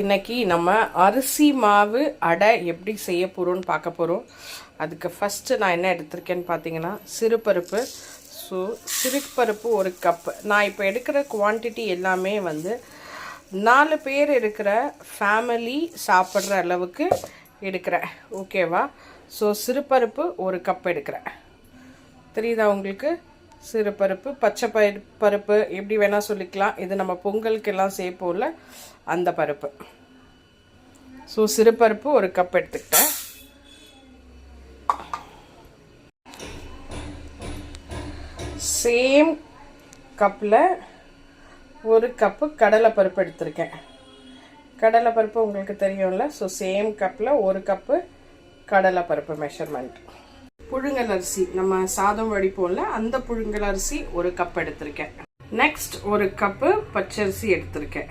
இன்னைக்கு நம்ம அரிசி மாவு அடை எப்படி செய்ய போகிறோம்னு பார்க்க போகிறோம் அதுக்கு ஃபஸ்ட்டு நான் என்ன எடுத்திருக்கேன்னு பார்த்தீங்கன்னா சிறுபருப்பு. ஸோ சிறுபருப்பு ஒரு கப்பு நான் இப்போ எடுக்கிற குவான்டிட்டி எல்லாமே வந்து நாலு பேர் இருக்கிற ஃபேமிலி சாப்பிட்ற அளவுக்கு எடுக்கிறேன். ஓகேவா ஸோ சிறுபருப்பு ஒரு கப் எடுக்கிறேன். தெரியுதா உங்களுக்கு? சிறுபருப்பு பச்சை பயிர் பருப்பு எப்படி வேணால் சொல்லிக்கலாம். இது நம்ம பொங்கலுக்கெல்லாம் சேர்ப்போம்ல அந்த பருப்பு. ஸோ சிறுபருப்பு ஒரு கப் எடுத்துக்கிட்டேன். சேம் கப்பில் ஒரு கப்பு கடலைப்பருப்பு எடுத்திருக்கேன். கடலைப்பருப்பு உங்களுக்கு தெரியும்ல ஸோ சேம் கப்பில் ஒரு கப்பு கடலைப்பருப்பு மெஷர்மெண்ட் புழுங்கல் அரிசி. நம்ம சாதம் வடிப்போம்ல அந்த புழுங்கல் அரிசி ஒரு கப் எடுத்திருக்கேன். நெக்ஸ்ட் ஒரு கப்பு பச்சரிசி எடுத்திருக்கேன்.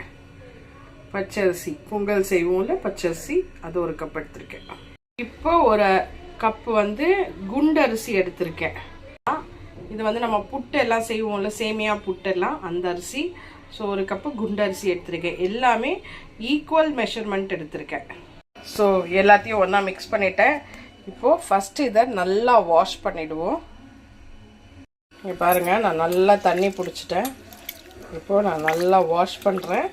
பச்சரிசி பொங்கல் செய்வோம்ல பச்சரிசி அது ஒரு கப் எடுத்திருக்கேன். இப்போ ஒரு கப்பு வந்து குண்டரிசி எடுத்திருக்கேன். இது வந்து நம்ம புட்டு எல்லாம் செய்வோம்ல சேமியா புட்டெல்லாம் அந்த அரிசி. ஸோ ஒரு கப்பு குண்டரிசி எடுத்திருக்கேன். எல்லாமே ஈக்குவல் மெஷர்மெண்ட் எடுத்திருக்கேன். ஸோ எல்லாத்தையும் ஒன்றா மிக்ஸ் பண்ணிட்டேன். இப்போது ஃபஸ்ட்டு இதை நல்லா வாஷ் பண்ணிவிடுவோம் இங்கே பாருங்கள் நான் நல்லா தண்ணி பிடிச்சிட்டேன். இப்போது நான் நல்லா வாஷ் பண்ணுறேன்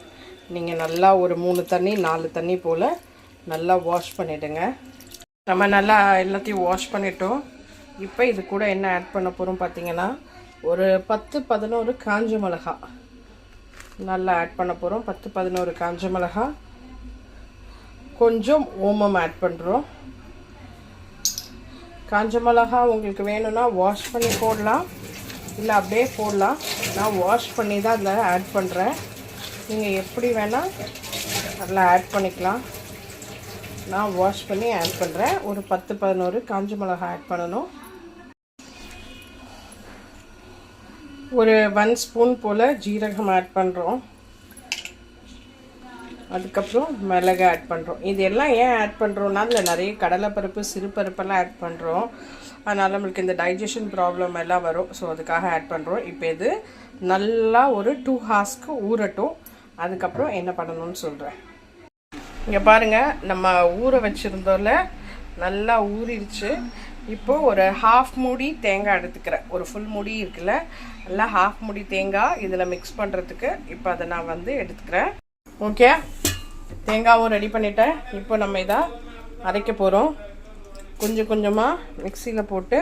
நீங்கள் நல்லா ஒரு மூணு தண்ணி நாலு தண்ணி போல் நல்லா வாஷ் பண்ணிவிடுங்க நம்ம நல்லா எல்லாத்தையும் வாஷ் பண்ணிட்டோம். இப்போ இது கூட என்ன ஆட் பண்ண போகிறோம் பார்த்தீங்கன்னா ஒரு பத்து பதினோரு காஞ்ச மிளகா. நல்லா ஆட் பண்ண போகிறோம் பத்து பதினோரு காஞ்ச மிளகா. கொஞ்சம் ஓமம் ஆட் பண்ணுறோம் காஞ்ச மிளகா உங்களுக்கு வேணும்னா வாஷ் பண்ணி போடலாம். இல்லை அப்படியே போடலாம். நான் வாஷ் பண்ணி தான் அதில் ஆட் பண்ணுறேன் நீங்கள் எப்படி வேணால் அதில் ஆட் பண்ணிக்கலாம். நான் வாஷ் பண்ணி ஆட் பண்ணுறேன் ஒரு பத்து பதினோரு காஞ்ச மிளகா ஆட் பண்ணணும். ஒரு ஒன் ஸ்பூன் போல் ஜீரகம் ஆட் பண்ணுறோம் அதுக்கப்புறம் மிளகு ஆட் பண்ணுறோம் இது எல்லாம் ஏன் ஆட் பண்ணுறோன்னா அதில் நிறைய கடலைப்பருப்பு சிறுபருப்பெல்லாம் ஆட் பண்ணுறோம் அதனால் நம்மளுக்கு இந்த டைஜஷன் ப்ராப்ளம் எல்லாம் வரும். ஸோ அதுக்காக ஆட் பண்ணுறோம் இப்போ இது நல்லா ஒரு டூ ஹார்ஸ்க்கு ஊறட்டும். அதுக்கப்புறம் என்ன பண்ணணும்னு சொல்கிறேன் இங்கே பாருங்கள் நம்ம ஊற வச்சுருந்தோம்ல நல்லா ஊறிடுச்சு. இப்போது ஒரு ஹாஃப் மூடி தேங்காய் எடுத்துக்கிறேன். ஒரு ஃபுல் மூடி இருக்குல்ல நல்லா ஹாஃப் மூடி தேங்காய் இதில் மிக்ஸ் பண்ணுறதுக்கு இப்போ அதை நான் வந்து எடுத்துக்கிறேன். ஓகே தேங்காவும் ரெடி பண்ணிட்டேன். இப்போ நம்ம இதை அரைக்க போகிறோம் கொஞ்சம் கொஞ்சமாக மிக்சியில் போட்டு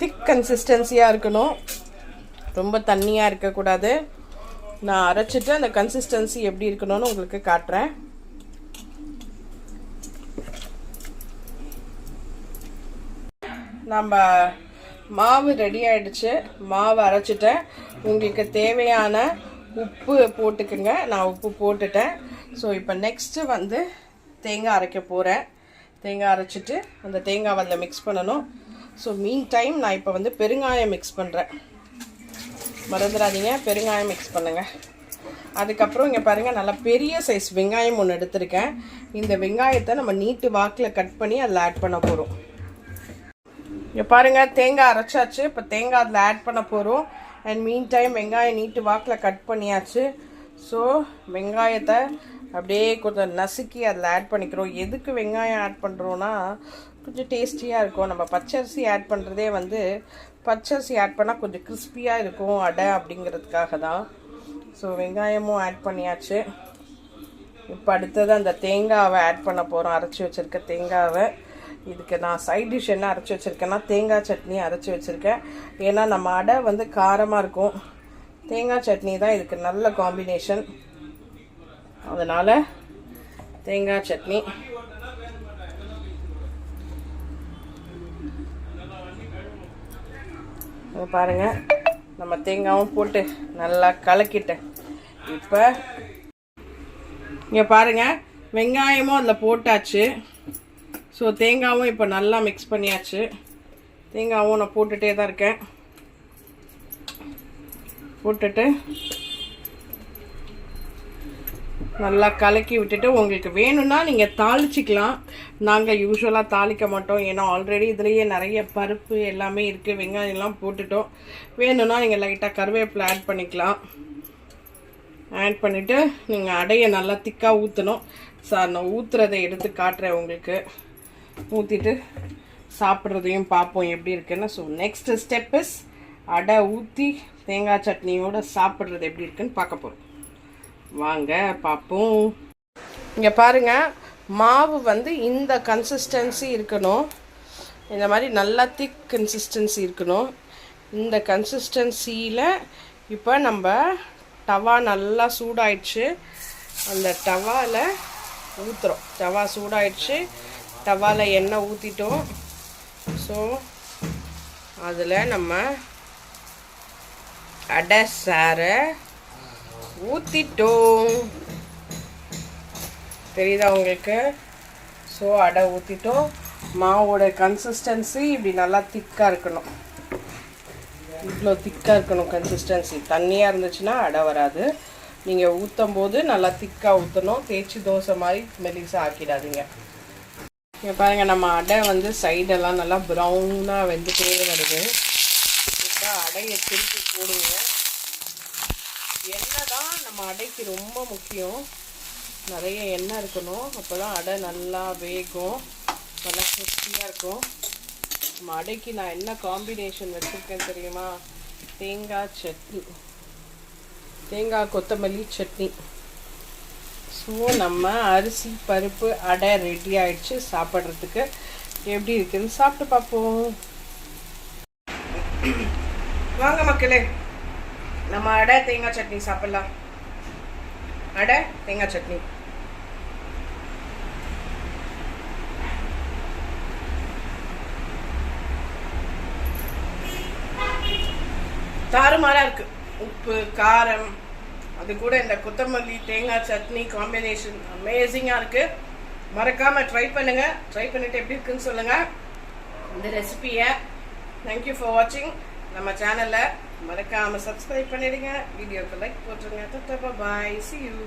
திக் கன்சிஸ்டன்சியாக இருக்கணும். ரொம்ப தண்ணியாக இருக்கக்கூடாது. நான் அரைச்சிட்டு அந்த கன்சிஸ்டன்சி எப்படி இருக்கணும்னு உங்களுக்கு காட்டுறேன். நம்ம மாவு ரெடி ஆயிடுச்சு. மாவு அரைச்சிட்டேன். உங்களுக்கு தேவையான உப்பு போட்டுக்குங்க. நான் உப்பு போட்டுட்டேன். ஸோ இப்போ நெக்ஸ்ட்டு வந்து தேங்காய் அரைக்க போகிறேன் தேங்காய் அரைச்சிட்டு அந்த தேங்காய் அதில் மிக்ஸ் பண்ணணும். ஸோ மீன் டைம் நான் இப்போ வந்து பெருங்காயம் மிக்ஸ் பண்ணுறேன் மறந்துடாதீங்க. பெருங்காயம் மிக்ஸ் பண்ணுங்கள் அதுக்கப்புறம் இங்கே பாருங்கள் நல்லா பெரிய சைஸ் வெங்காயம் ஒன்று எடுத்திருக்கேன். இந்த வெங்காயத்தை நம்ம நீட்டு வாக்கில் கட் பண்ணி அதில் ஆட் பண்ண போகிறோம் இங்கே பாருங்கள் தேங்காய் அரைச்சாச்சு. இப்போ தேங்காய் அதில் ஆட் பண்ண போகிறோம் அண்ட் மீன் டைம் வெங்காயம் நீட்டு வாக்கில் கட் பண்ணியாச்சு. ஸோ வெங்காயத்தை அப்படியே கொஞ்சம் நசுக்கி அதில் ஆட் பண்ணிக்கிறோம். எதுக்கு வெங்காயம் ஆட் பண்ணுறோன்னா கொஞ்சம் டேஸ்டியாக இருக்கும். நம்ம பச்சரிசி ஆட் பண்ணுறதே வந்து பச்சரிசி ஆட் பண்ணால் கொஞ்சம் கிறிஸ்பியாக இருக்கும் அடை அப்படிங்கிறதுக்காக தான். ஸோ வெங்காயமும் ஆட் பண்ணியாச்சு. இப்போ அடுத்தது அந்த தேங்காவை ஆட் பண்ண போகிறோம் அரைச்சி வச்சுருக்க தேங்காவை. இதுக்கு நான் சைட் டிஷ் என்ன அரைச்சி வச்சுருக்கேன்னா தேங்காய் சட்னி அரைச்சி வச்சுருக்கேன். ஏன்னா நம்ம அடை வந்து காரமாக இருக்கும். தேங்காய் சட்னி தான் இதுக்கு நல்ல காம்பினேஷன் அதனால் தேங்காய் சட்னி. பாருங்கள் நம்ம தேங்காயும் போட்டு நல்லா கலக்கிட்டேன் இப்போ இங்கே பாருங்கள் வெங்காயமும் அதில் போட்டாச்சு. ஸோ தேங்காவும் இப்போ நல்லா மிக்ஸ் பண்ணியாச்சு. தேங்காவும் நான் போட்டுகிட்டே தான் இருக்கேன். போட்டுட்டு நல்லா கலக்கி விட்டுட்டு உங்களுக்கு வேணும்னா நீங்கள் தாளிச்சிக்கலாம். நாங்கள் யூஸ்வலாக தாளிக்க மாட்டோம். ஏன்னா ஆல்ரெடி இதுலேயே நிறைய பருப்பு எல்லாமே இருக்குது வெங்காயம்லாம் போட்டுட்டோம். வேணும்னா நீங்கள் லைட்டாக கருவேப்பிலை ஆட் பண்ணிக்கலாம். ஆட் பண்ணிவிட்டு நீங்கள் அடையை நல்லா திக்காக ஊற்றணும் சார் நான் ஊற்றுறதை எடுத்து காட்டுறேன் உங்களுக்கு. ஊற்றிட்டு சாப்பிட்றதையும் பார்ப்போம் எப்படி இருக்குன்னு. ஸோ நெக்ஸ்ட் ஸ்டெப் இஸ் அடை ஊற்றி தேங்காய் சட்னியோடு சாப்பிட்றது எப்படி இருக்குன்னு பார்க்க போகிறோம் வாங்க பார்ப்போம். இங்கே பாருங்கள் மாவு வந்து இந்த கன்சிஸ்டன்சி இருக்கணும். இந்த மாதிரி நல்லா திக் கன்சிஸ்டன்சி இருக்கணும். இந்த கன்சிஸ்டன்சியில் இப்போ நம்ம டவா நல்லா சூடாயிடுச்சு. அந்த டவாவில் ஊற்றுறோம் டவா சூடாயிடுச்சு. தவாவில் எண்ணெய் ஊற்றிட்டோம் ஸோ அதில் நம்ம அடை சாரை ஊற்றிட்டோம் தெரியுதா உங்களுக்கு? ஸோ அடை ஊற்றிட்டோம் மாவோட கன்சிஸ்டன்சி இப்படி நல்லா திக்காக இருக்கணும். இவ்வளோ திக்காக இருக்கணும் கன்சிஸ்டன்சி தண்ணியாக இருந்துச்சுன்னா அடை வராது. நீங்கள் ஊற்றும் போது நல்லா திக்காக ஊற்றணும் தேய்ச்சி தோசை மாதிரி மெலிசாக ஆக்கிடாதீங்க. இங்கே பாருங்கள் நம்ம அடை வந்து சைடெல்லாம் நல்லா ப்ரௌனாக வெந்துட்டே வருது. இப்போ அடையை திருப்பி போடுங்க. எண்ணெய் தான் நம்ம அடைக்கு ரொம்ப முக்கியம். நிறைய எண்ணெய் இருக்கணும். அப்போ தான் அடை நல்லா வேகும். நல்லா கிறிஸ்பியாக இருக்கும். நம்ம அடைக்கு நான் என்ன காம்பினேஷன் வச்சுருக்கேன் தெரியுமா? தேங்காய் சட்னி. தேங்காய் கொத்தமல்லி சட்னி. ஸோ நம்ம அரிசி பருப்பு அடை ரெடி ஆயிடுச்சு. சாப்பிட்றதுக்கு எப்படி இருக்குன்னு சாப்பிட்டு பார்ப்போம். வாங்க மக்களே நம்ம அடை தேங்காய் சட்னி சாப்பிடலாம். அடை தேங்காய் சட்னி. தாறுமாறா இருக்கு. உப்பு காரம் அது கூட இந்த கொத்தமல்லி தேங்காய் சட்னி காம்பினேஷன் அமேசிங்காக இருக்குது மறக்காம ட்ரை பண்ணுங்க. ட்ரை பண்ணிட்டு எப்படி இருக்குன்னு சொல்லுங்க. இந்த ரெசிபியை தேங்க்யூ ஃபார் வாட்சிங் நம்ம சேனலை மறக்காம சப்ஸ்கிரைப் பண்ணிடுங்க. வீடியோக்கு லைக் போட்டுருங்க. பாய் சி யூ